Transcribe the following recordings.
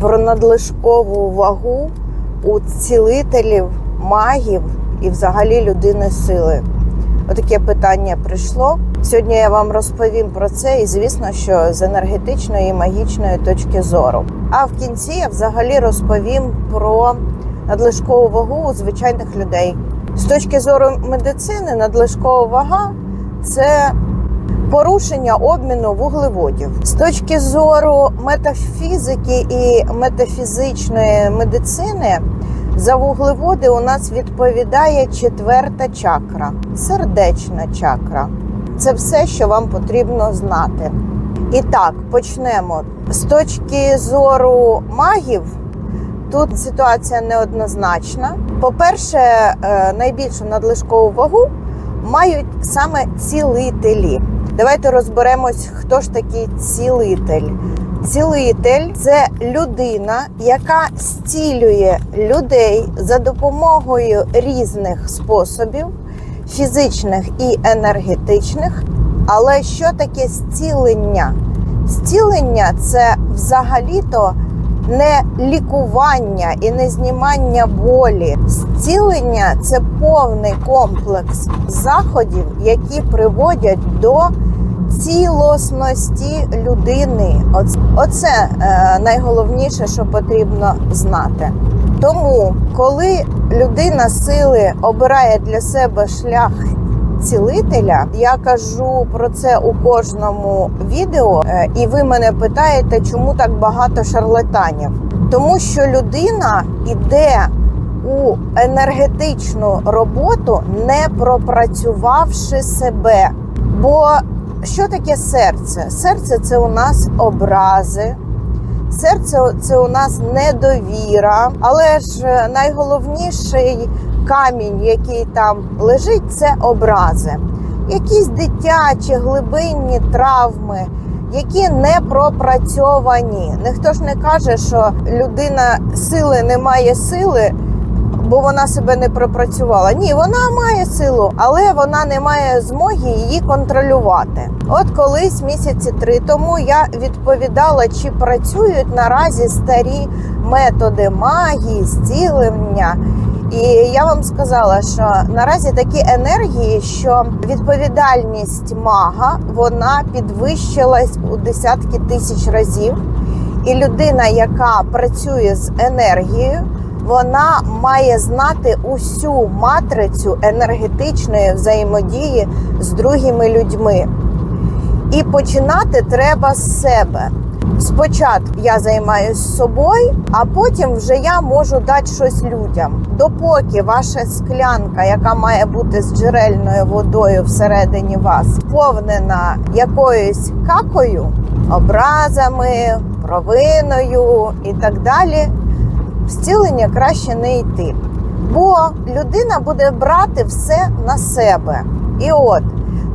про надлишкову вагу у цілителів, магів і взагалі людини сили. Отаке питання прийшло. Сьогодні я вам розповім про це, і звісно, що з енергетичної і магічної точки зору. А в кінці я взагалі розповім про надлишкову вагу у звичайних людей. З точки зору медицини, надлишкова вага це порушення обміну вуглеводів. З точки зору метафізики і метафізичної медицини, за вуглеводи у нас відповідає четверта чакра сердечна чакра. Це все, що вам потрібно знати. І так, почнемо. З точки зору магів, тут ситуація неоднозначна. По-перше, е, найбільшу надлишкову вагу мають саме цілителі. Давайте розберемось, хто ж такий цілитель. Цілитель це людина, яка зцілює людей за допомогою різних способів, фізичних і енергетичних. Але що таке зцілення? Зцілення це взагалі-то не лікування і не знімання болі. Зцілення це повний комплекс заходів, які приводять до цілісності людини. Оц- Оце е, найголовніше, що потрібно знати. Тому, коли людина сили обирає для себе шлях цілителя, я кажу про це у кожному відео, е, і ви мене питаєте, чому так багато шарлатанів? Тому що людина йде у енергетичну роботу, не пропрацювавши себе. Бо що таке серце? Серце це у нас образи. Серце це у нас недовіра, але ж е, найголовніший камінь, який там лежить, це образи. Якісь дитячі глибинні травми, які не пропрацьовані. Ніхто ж не каже, що людина сили не має сили, бо вона себе не пропрацювала. Ні, вона має силу, але вона не має змоги її контролювати. От колись місяці три тому я відповідала, чи працюють наразі старі методи магії, зцілення. І я вам сказала, що наразі такі енергії, що відповідальність мага вона підвищилась у десятки тисяч разів. І людина, яка працює з енергією, вона має знати усю матрицю енергетичної взаємодії з другими людьми. І починати треба з себе. Спочатку я займаюся собою, а потім вже я можу дати щось людям. Допоки ваша склянка, яка має бути з джерельною водою всередині вас, повнена якоюсь какою, образами, провиною і так далі, в зцілення краще не йти. Бо людина буде брати все на себе. І от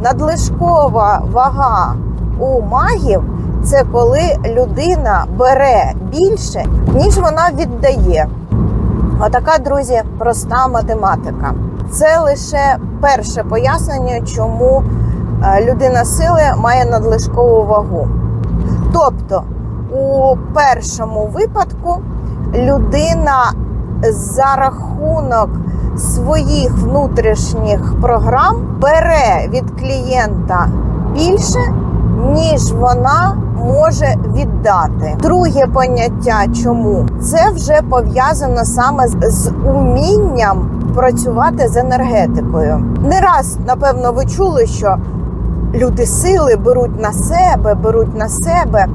надлишкова вага у магів це коли людина бере більше, ніж вона віддає. Отака, друзі, проста математика. Це лише перше пояснення, чому е, людина сили має надлишкову вагу. Тобто, у першому випадку людина за рахунок своїх внутрішніх програм бере від клієнта більше, ніж вона може віддати. Друге поняття, чому це вже пов'язано саме з, умінням працювати з енергетикою. Не раз, напевно, ви чули, що люди сили беруть на себе, беруть на себе.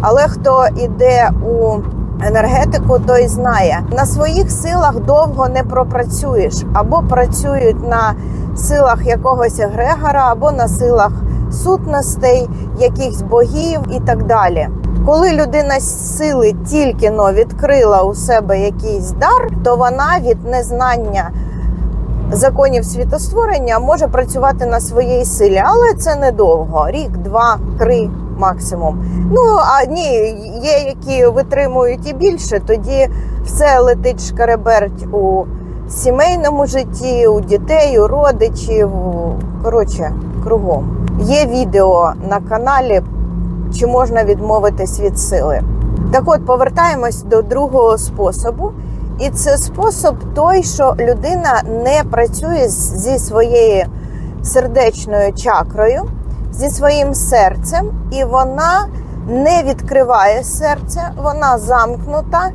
Але хто іде у енергетику, той знає, на своїх силах довго не пропрацюєш, або працюють на силах якогось егрегора, або на силах сутностей, якихось богів і так далі. Коли людина сили тільки но відкрила у себе якийсь дар, то вона від незнання законів світостворення може працювати на своїй силі, але це недовго. Рік, два, три максимум. Ну а ні, є які витримують і більше, тоді все летить шкереберть у сімейному житті, у дітей, у родичів. Коротше, кругом. Є відео на каналі, чи можна відмовитись від сили. Так от, повертаємось до другого способу. І це спосіб той, що людина не працює зі своєю сердечною чакрою, зі своїм серцем, і вона не відкриває серце, вона замкнута.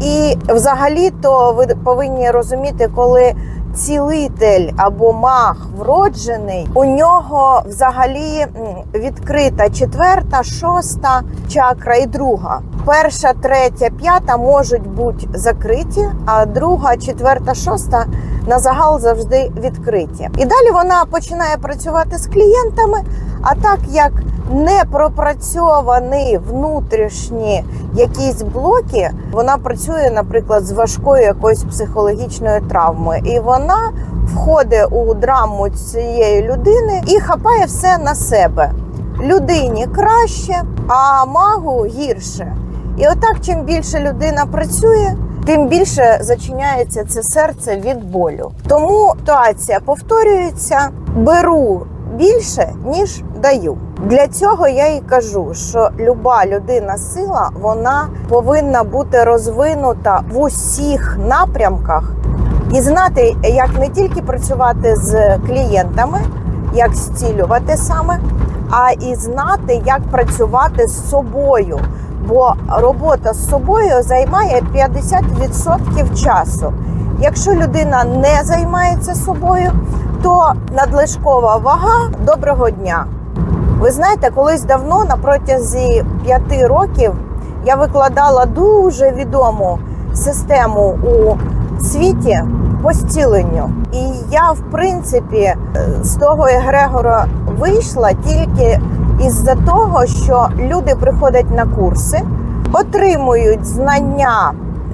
І взагалі-то ви повинні розуміти, коли цілитель або маг вроджений, у нього взагалі відкрита четверта, шоста чакра і друга. Перша, третя, п'ята можуть бути закриті, а друга, четверта, шоста на загал завжди відкриті. І далі вона починає працювати з клієнтами. А так як не пропрацьовані внутрішні якісь блоки, вона працює, наприклад, з важкою якоюсь психологічною травмою, і вона входить у драму цієї людини і хапає все на себе. Людині краще, а магу гірше. І отак, чим більше людина працює, тим більше зачиняється це серце від болю. Тому ситуація повторюється: беру більше, ніж даю. Для цього я і кажу, що люба людина сила вона повинна бути розвинута в усіх напрямках і знати, як не тільки працювати з клієнтами, як зцілювати саме, а і знати, як працювати з собою. Бо робота з собою займає 50% часу. Якщо людина не займається собою, то надлишкова вага доброго дня. Ви знаєте, колись давно, на протязі п'яти років, я викладала дуже відому систему у світі по зціленню. І я, в принципі, з того егрегора вийшла тільки із-за того, що люди приходять на курси, отримують знання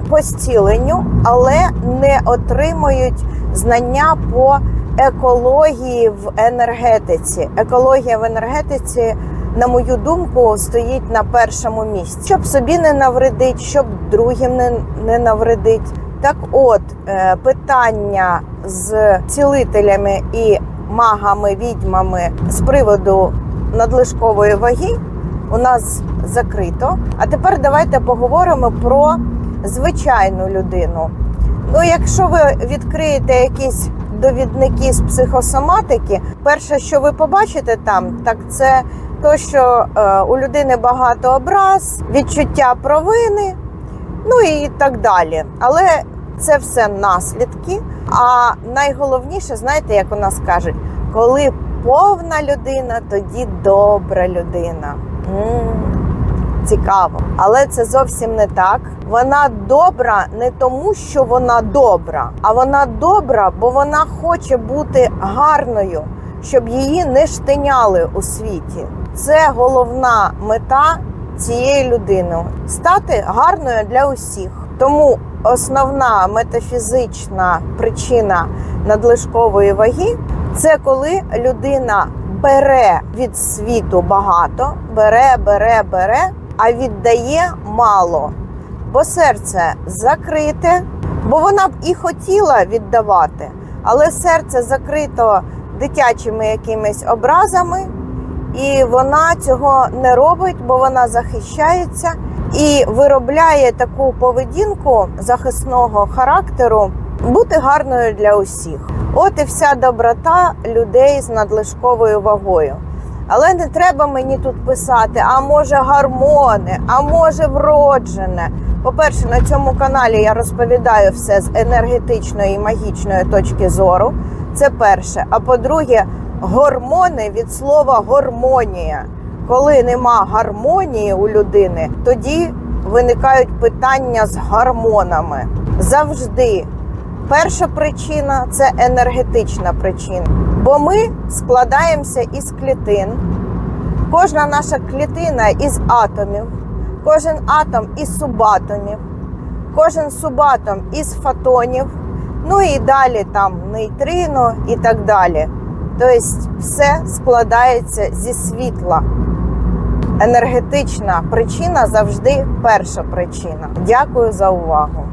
по зціленню, але не отримують знання по екології в енергетиці. Екологія в енергетиці, на мою думку, стоїть на першому місці, щоб собі не навредить, щоб другим не, не навредить. Так, от е, питання з цілителями і магами, відьмами з приводу надлишкової ваги у нас закрито. А тепер давайте поговоримо про звичайну людину. Ну, якщо ви відкриєте якісь довідники з психосоматики, перше, що ви побачите там, так це то, що е, у людини багато образ, відчуття провини, ну і так далі. Але це все наслідки. А найголовніше, знаєте, як у нас кажуть, коли повна людина, тоді добра людина. м Цікаво, але це зовсім не так. Вона добра не тому, що вона добра, а вона добра, бо вона хоче бути гарною, щоб її не штиняли у світі. Це головна мета цієї людини стати гарною для усіх. Тому основна метафізична причина надлишкової ваги це коли людина бере від світу багато, бере, бере, бере, а віддає мало. Бо серце закрите, бо вона б і хотіла віддавати, але серце закрито дитячими якимись образами, і вона цього не робить, бо вона захищається і виробляє таку поведінку захисного характеру бути гарною для усіх. От і вся доброта людей з надлишковою вагою. Але не треба мені тут писати, а може гормони, а може вроджене. По-перше, на цьому каналі я розповідаю все з енергетичної і магічної точки зору. Це перше. А по-друге, гормони від слова гормонія. Коли нема гармонії у людини, тоді виникають питання з гормонами. Завжди перша причина це енергетична причина. Бо ми складаємося із клітин. Кожна наша клітина із атомів, кожен атом із субатомів, кожен субатом із фотонів, ну і далі там нейтрино і так далі. Тобто все складається зі світла. Енергетична причина завжди перша причина. Дякую за увагу.